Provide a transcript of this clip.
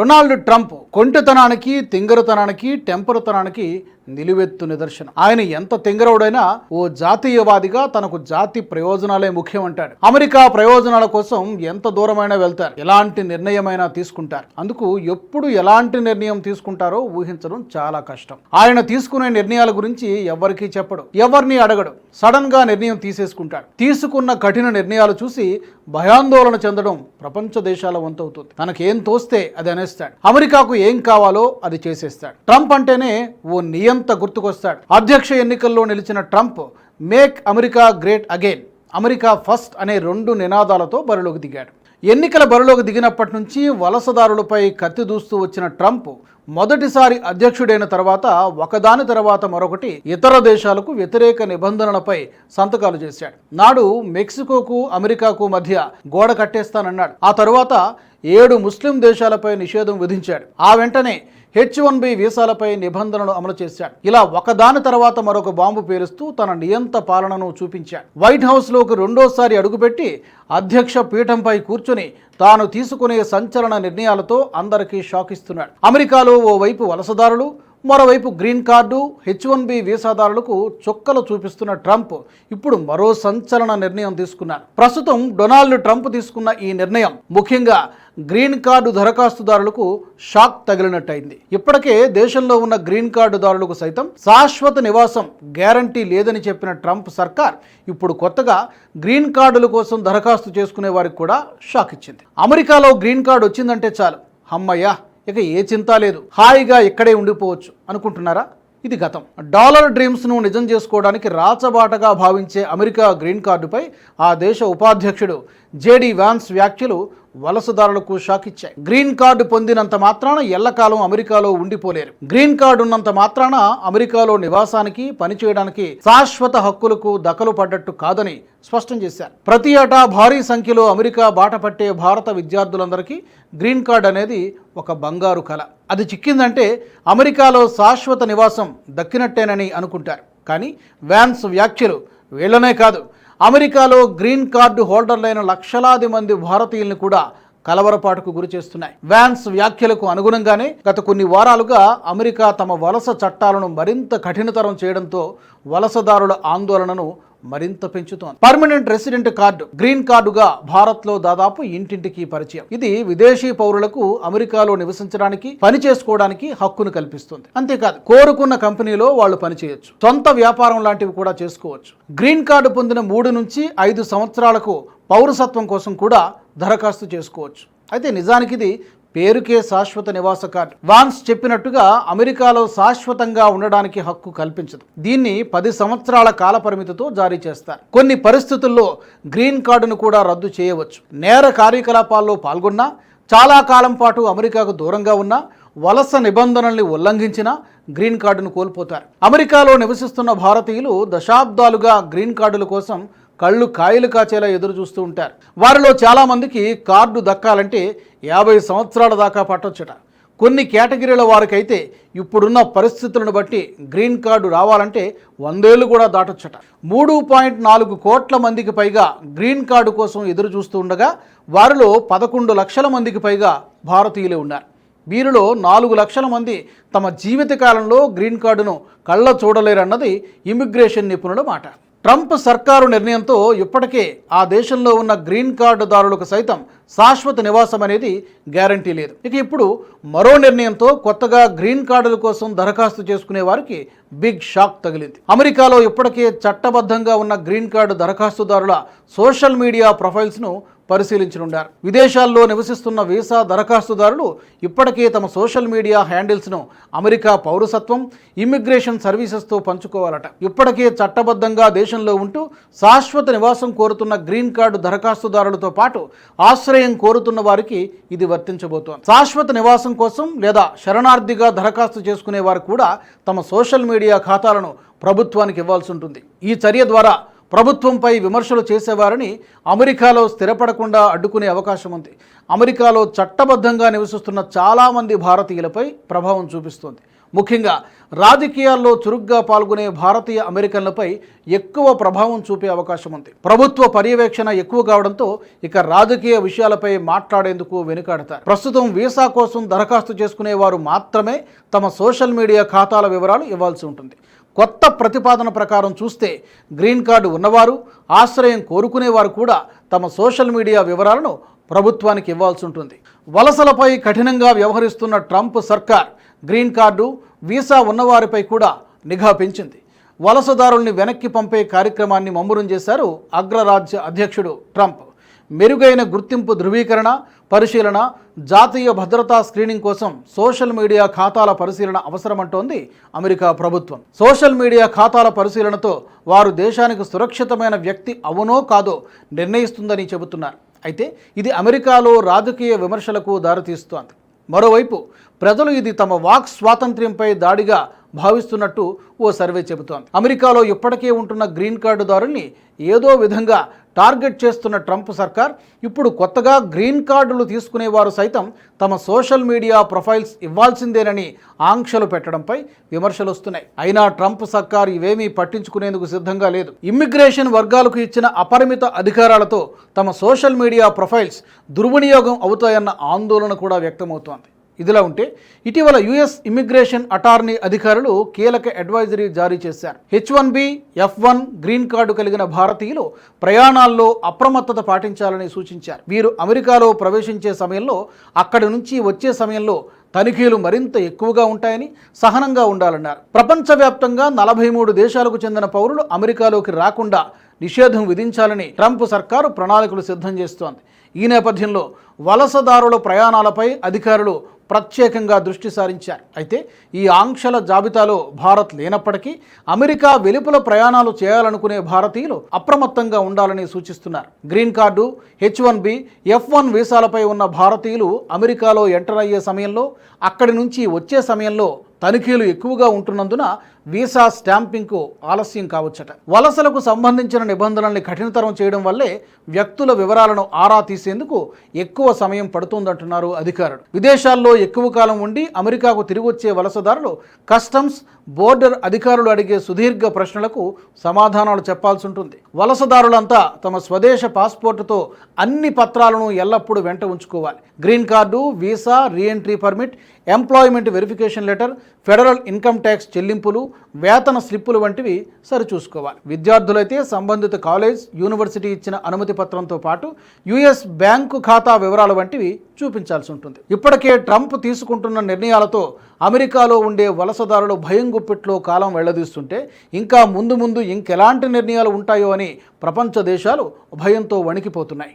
Donald Trump కొంటెతనానికి తింగరతనానికి టెంపరతనానికి నిలువెత్తు నిదర్శనం. ఆయన ఎంత తింగరవుడైనా ఓ జాతీయవాదిగా తనకు జాతి ప్రయోజనాలే ముఖ్యం అంటాడు. అమెరికా ప్రయోజనాల కోసం ఎంత దూరమైనా వెళ్తారు. ఎలాంటి నిర్ణయమైనా తీసుకుంటారు. అందుకు ఎప్పుడు ఎలాంటి నిర్ణయం తీసుకుంటారో ఊహించడం చాలా కష్టం. ఆయన తీసుకునే నిర్ణయాల గురించి ఎవరికీ చెప్పడు. ఎవరిని అడగడు. సడన్గా నిర్ణయం తీసేసుకుంటాడు. తీసుకున్న కఠిన నిర్ణయాలు చూసి భయాందోళన చెందడం ప్రపంచ దేశాల వంతవుతుంది. తనకేం తోస్తే అది అనేస్తాడు. అమెరికాకు ఏం కావాలో అది చేసేస్తాడు. ట్రంప్ అంటేనే ఓ నియంత గుర్తుకొస్తాడు. అధ్యక్ష ఎన్నికల్లో నిలిచిన Trump make America great again. America first అనే రెండు నినాదాలతో బరిలోకి దిగాడు. ఎన్నికల బరిలోకి దిగినప్పటి నుంచి వలసదారులపై కత్తి దూస్తూ వచ్చిన ట్రంప్ మొదటిసారి అధ్యక్షుడైన తర్వాత ఒకదాని తర్వాత మరొకటి ఇతర దేశాలకు వ్యతిరేక నిబంధనలపై సంతకాలు చేశాడు. నాడు మెక్సికోకు అమెరికాకు మధ్య గోడ కట్టేస్తానన్నాడు. ఆ తరువాత ఏడు ముస్లిం దేశాలపై నిషేధం విధించాడు. ఆ వెంటనే హెచ్ వన్ బి వీసాలపై నిబంధనలు అమలు చేశాడు. ఇలా ఒకదాని తర్వాత మరొక బాంబు పేలుస్తూ తన నియంత పాలనను చూపించాడు. వైట్ హౌస్లోకి రెండోసారి అడుగుపెట్టి అధ్యక్ష పీఠంపై కూర్చుని తాను తీసుకునే సంచలన నిర్ణయాలతో అందరికీ షాక్ ఇస్తున్నాడు. అమెరికాలో ఓవైపు వలసదారులు మరోవైపు green card H one B వీసాదారులకు చుక్కలు చూపిస్తున్న ట్రంప్ ఇప్పుడు మరో సంచలన నిర్ణయం తీసుకున్నారు. ప్రస్తుతం డొనాల్డ్ ట్రంప్ తీసుకున్న ఈ నిర్ణయం. ముఖ్యంగా గ్రీన్ కార్డు దరఖాస్తుదారులకు షాక్ తగిలినట్టయింది. ఇప్పటికే దేశంలో ఉన్న గ్రీన్ కార్డుదారులకు సైతం శాశ్వత నివాసం గ్యారంటీ లేదని చెప్పిన ట్రంప్ సర్కార్ ఇప్పుడు కొత్తగా గ్రీన్ కార్డుల కోసం దరఖాస్తు చేసుకునే వారికి కూడా షాక్ ఇచ్చింది. అమెరికాలో గ్రీన్ కార్డు వచ్చిందంటే చాలు. అమ్మయ్యా! ఇక ఏ చింత లేదు. హాయిగా ఇక్కడే ఉండిపోవచ్చు. అనుకుంటున్నారా? ఇది గతం. డాలర్ డ్రీమ్స్ను నిజం చేసుకోవడానికి రాచబాటగా భావించే అమెరికా గ్రీన్ కార్డుపై ఆ దేశ ఉపాధ్యక్షుడు జేడీ వ్యాన్స్ వ్యాఖ్యలు వలసదారులకు షాక్ ఇచ్చాయి. గ్రీన్ కార్డు పొందినంత మాత్రాన ఎల్లకాలం అమెరికాలో ఉండిపోలేరు. గ్రీన్ కార్డు ఉన్నంత మాత్రాన అమెరికాలో నివాసానికి పనిచేయడానికి శాశ్వత హక్కులకు దకలు పడ్డట్టు కాదని స్పష్టం చేశారు. ప్రతి ఏటా భారీ సంఖ్యలో అమెరికా బాట పట్టే భారత విద్యార్థులందరికీ గ్రీన్ కార్డ్ అనేది ఒక బంగారు కళ అది చిక్కిందంటే అమెరికాలో శాశ్వత నివాసం దక్కినట్టేనని అనుకుంటారు. కానీ వ్యాన్స్ వ్యాఖ్యలు వీళ్ళనే కాదు. అమెరికాలో గ్రీన్ కార్డు హోల్డర్లైన లక్షలాది మంది భారతీయుల్ని కూడా కలవరపాటుకు గురి చేస్తున్నాయి. వ్యాన్స్ వ్యాఖ్యలకు అనుగుణంగానే గత కొన్ని వారాలుగా అమెరికా తమ వలస చట్టాలను మరింత కఠినతరం చేయడంతో వలసదారుల ఆందోళనను మరింత పెంచుతోంది. పర్మనెంట్ రెసిడెంట్ కార్డు గ్రీన్ కార్డుగా భారత్లో దాదాపు ఇంటింటికి పరిచయం. ఇది విదేశీ పౌరులకు అమెరికాలో నివసించడానికి పని చేసుకోవడానికి హక్కును కల్పిస్తుంది. అంతేకాదు కోరుకున్న కంపెనీలో వాళ్ళు పనిచేయొచ్చు సొంత వ్యాపారం లాంటివి కూడా చేసుకోవచ్చు. గ్రీన్ కార్డు పొందిన మూడు నుంచి ఐదు సంవత్సరాలకు పౌరసత్వం కోసం కూడా దరఖాస్తు చేసుకోవచ్చు. అయితే నిజానికి ఇది పేరుకే శాశ్వత నివాస కార్డు. వాన్స్ చెప్పినట్టుగా అమెరికాలో శాశ్వతంగా ఉండడానికి హక్కు కల్పించదు. దీన్ని పది సంవత్సరాల కాల పరిమితితో జారీ చేస్తారు. కొన్ని పరిస్థితుల్లో గ్రీన్ కార్డును కూడా రద్దు చేయవచ్చు. నేర కార్యకలాపాల్లో పాల్గొన్నా చాలా కాలం పాటు అమెరికాకు దూరంగా ఉన్నా వలస నిబంధనల్ని ఉల్లంఘించిన గ్రీన్ కార్డును కోల్పోతారు. అమెరికాలో నివసిస్తున్న భారతీయులు దశాబ్దాలుగా గ్రీన్ కార్డుల కోసం కళ్ళు కాయలు కాచేలా ఎదురు చూస్తూ ఉంటారు. వారిలో చాలామందికి కార్డు దక్కాలంటే యాభై సంవత్సరాల దాకా పట్టొచ్చుట. కొన్ని కేటగిరీల వారికైతే ఇప్పుడున్న పరిస్థితులను బట్టి గ్రీన్ కార్డు రావాలంటే వందేళ్ళు కూడా దాటొచ్చట. మూడు పాయింట్ నాలుగు కోట్ల మందికి పైగా గ్రీన్ కార్డు కోసం ఎదురు చూస్తూ ఉండగా వారిలో పదకొండు లక్షల మందికి పైగా భారతీయులే ఉన్నారు. వీరిలో నాలుగు లక్షల మంది తమ జీవితకాలంలో గ్రీన్ కార్డును కళ్ళ చూడలేరన్నది ఇమిగ్రేషన్ నిపుణుల మాట. ట్రంప్ సర్కారు నిర్ణయంతో ఇప్పటికే ఆ దేశంలో ఉన్న గ్రీన్ కార్డుదారులకు సైతం శాశ్వత నివాసం అనేది గ్యారంటీ లేదు. ఇక ఇప్పుడు మరో నిర్ణయంతో కొత్తగా గ్రీన్ కార్డుల కోసం దరఖాస్తు చేసుకునే వారికి బిగ్ షాక్ తగిలింది. అమెరికాలో ఇప్పటికే చట్టబద్ధంగా ఉన్న గ్రీన్ కార్డు దరఖాస్తుదారుల సోషల్ మీడియా ప్రొఫైల్స్ను పరిశీలించనున్నారు విదేశాల్లో నివసిస్తున్న వీసా దరఖాస్తుదారులు ఇప్పటికే తమ సోషల్ మీడియా హ్యాండిల్స్ను అమెరికా పౌరసత్వం ఇమ్మిగ్రేషన్ సర్వీసెస్తో పంచుకోవాలట. ఇప్పటికే చట్టబద్ధంగా దేశంలో ఉంటూ శాశ్వత నివాసం కోరుతున్న గ్రీన్ కార్డు దరఖాస్తుదారులతో పాటు ఆశ్రయం కోరుతున్న వారికి ఇది వర్తించబోతోంది. శాశ్వత నివాసం కోసం లేదా శరణార్థిగా దరఖాస్తు చేసుకునే వారు కూడా తమ సోషల్ మీడియా ఖాతాలను ప్రభుత్వానికి ఇవ్వాల్సి ఉంటుంది. ఈ చర్య ద్వారా ప్రభుత్వంపై విమర్శలు చేసేవారిని అమెరికాలో స్థిరపడకుండా అడ్డుకునే అవకాశం ఉంది. అమెరికాలో చట్టబద్ధంగా నివసిస్తున్న చాలామంది భారతీయులపై ప్రభావం చూపిస్తోంది. ముఖ్యంగా రాజకీయాల్లో చురుగ్గా పాల్గొనే భారతీయ అమెరికన్లపై ఎక్కువ ప్రభావం చూపే అవకాశం ఉంది. ప్రభుత్వ పర్యవేక్షణ ఎక్కువ కావడంతో ఇక రాజకీయ విషయాలపై మాట్లాడేందుకు వెనుకాడతారు. ప్రస్తుతం వీసా కోసం దరఖాస్తు చేసుకునేవారు మాత్రమే తమ సోషల్ మీడియా ఖాతాల వివరాలు ఇవ్వాల్సి ఉంటుంది. కొత్త ప్రతిపాదన ప్రకారం చూస్తే గ్రీన్ కార్డు ఉన్నవారు ఆశ్రయం కోరుకునేవారు కూడా తమ సోషల్ మీడియా వివరాలను ప్రభుత్వానికి ఇవ్వాల్సి ఉంటుంది. వలసలపై కఠినంగా వ్యవహరిస్తున్న ట్రంప్ సర్కార్ గ్రీన్ కార్డు వీసా ఉన్నవారిపై కూడా నిఘా పెంచింది. వలసదారుల్ని వెనక్కి పంపే కార్యక్రమాన్ని మమ్మురం చేశారు అగ్రరాజ్య అధ్యక్షుడు ట్రంప్. మెరుగైన గుర్తింపు ధృవీకరణ పరిశీలన జాతీయ భద్రతా స్క్రీనింగ్ కోసం సోషల్ మీడియా ఖాతాల పరిశీలన అవసరమంటోంది అమెరికా ప్రభుత్వం. సోషల్ మీడియా ఖాతాల పరిశీలనతో వారు దేశానికి సురక్షితమైన వ్యక్తి అవునో కాదో నిర్ణయిస్తుందని చెబుతున్నారు. అయితే ఇది అమెరికాలో రాజకీయ విమర్శలకు దారితీస్తోంది. మరోవైపు ప్రజలు ఇది తమ వాక్ స్వాతంత్ర్యంపై దాడిగా భావిస్తున్నట్టు ఓ సర్వే చెబుతోంది. అమెరికాలో ఇప్పటికే ఉంటున్న గ్రీన్ కార్డుదారుల్ని ఏదో విధంగా టార్గెట్ చేస్తున్న ట్రంప్ సర్కార్ ఇప్పుడు కొత్తగా గ్రీన్ కార్డులు తీసుకునేవారు సైతం తమ సోషల్ మీడియా ప్రొఫైల్స్ ఇవ్వాల్సిందేనని ఆంక్షలు పెట్టడంపై విమర్శలు వస్తున్నాయి. అయినా ట్రంప్ సర్కార్ ఇవేమీ పట్టించుకునేందుకు సిద్ధంగా లేదు. ఇమ్మిగ్రేషన్ వర్గాలకు ఇచ్చిన అపరిమిత అధికారాలతో తమ సోషల్ మీడియా ప్రొఫైల్స్ దుర్వినియోగం అవుతాయన్న ఆందోళన కూడా వ్యక్తమవుతోంది. ఇదిలా ఉంటే ఇటీవల యుఎస్ ఇమ్మిగ్రేషన్ అటార్నీ అధికారులు కీలక అడ్వైజరీ జారీ చేశారు. H one B F one green card కలిగిన భారతీయులు ప్రయాణాల్లో అప్రమత్తత పాటించాలని సూచించారు. వీరు అమెరికాలో ప్రవేశించే సమయంలో అక్కడి నుంచి వచ్చే సమయంలో తనిఖీలు మరింత ఎక్కువగా ఉంటాయని సహనంగా ఉండాలన్నారు. ప్రపంచవ్యాప్తంగా నలభై మూడు దేశాలకు చెందిన పౌరులు అమెరికాలోకి రాకుండా నిషేధం విధించాలని ట్రంప్ సర్కారు ప్రణాళికలు సిద్ధం చేస్తోంది. ఈ నేపథ్యంలో వలసదారుల ప్రయాణాలపై అధికారులు ప్రత్యేకంగా దృష్టి సారించారు. అయితే ఈ ఆంక్షల జాబితాలో భారత్ లేనప్పటికీ అమెరికా వెలుపల ప్రయాణాలు చేయాలనుకునే భారతీయులు అప్రమత్తంగా ఉండాలని సూచిస్తున్నారు. Green card H one B F one వీసాలపై ఉన్న భారతీయులు అమెరికాలో ఎంటర్ అయ్యే సమయంలో అక్కడి నుంచి వచ్చే సమయంలో తనిఖీలు ఎక్కువగా ఉంటున్నందున వీసా స్టాంపింగ్కు ఆలస్యం కావచ్చట. వలసలకు సంబంధించిన నిబంధనల్ని కఠినతరం చేయడం వల్లే వ్యక్తుల వివరాలను ఆరా తీసేందుకు ఎక్కువ సమయం పడుతుందంటున్నారు అధికారులు. విదేశాల్లో ఎక్కువ కాలం ఉండి అమెరికాకు తిరిగి వచ్చే వలసదారులు కస్టమ్స్ బోర్డర్ అధికారులు అడిగే సుదీర్ఘ ప్రశ్నలకు సమాధానాలు చెప్పాల్సి ఉంటుంది. వలసదారులంతా తమ స్వదేశ పాస్పోర్టుతో అన్ని పత్రాలను ఎల్లప్పుడూ వెంట ఉంచుకోవాలి. Green card visa reentry permit employment verification letter federal income tax చెల్లింపులు వేతన స్లిప్పులు వంటివి సరిచూసుకోవాలి. విద్యార్థులైతే సంబంధిత కాలేజ్ యూనివర్సిటీ ఇచ్చిన అనుమతి పత్రంతో పాటు యుఎస్ బ్యాంకు ఖాతా వివరాలు వంటివి చూపించాల్సి ఉంటుంది. ఇప్పటికే ట్రంప్ తీసుకుంటున్న నిర్ణయాలతో అమెరికాలో ఉండే వలసదారులు భయం గుప్పిట్లో కాలం వెళ్ళదీస్తుంటే ఇంకా ముందు ముందు ఇంకెలాంటి నిర్ణయాలు ఉంటాయో అని ప్రపంచ దేశాలు భయంతో వణికిపోతున్నాయి.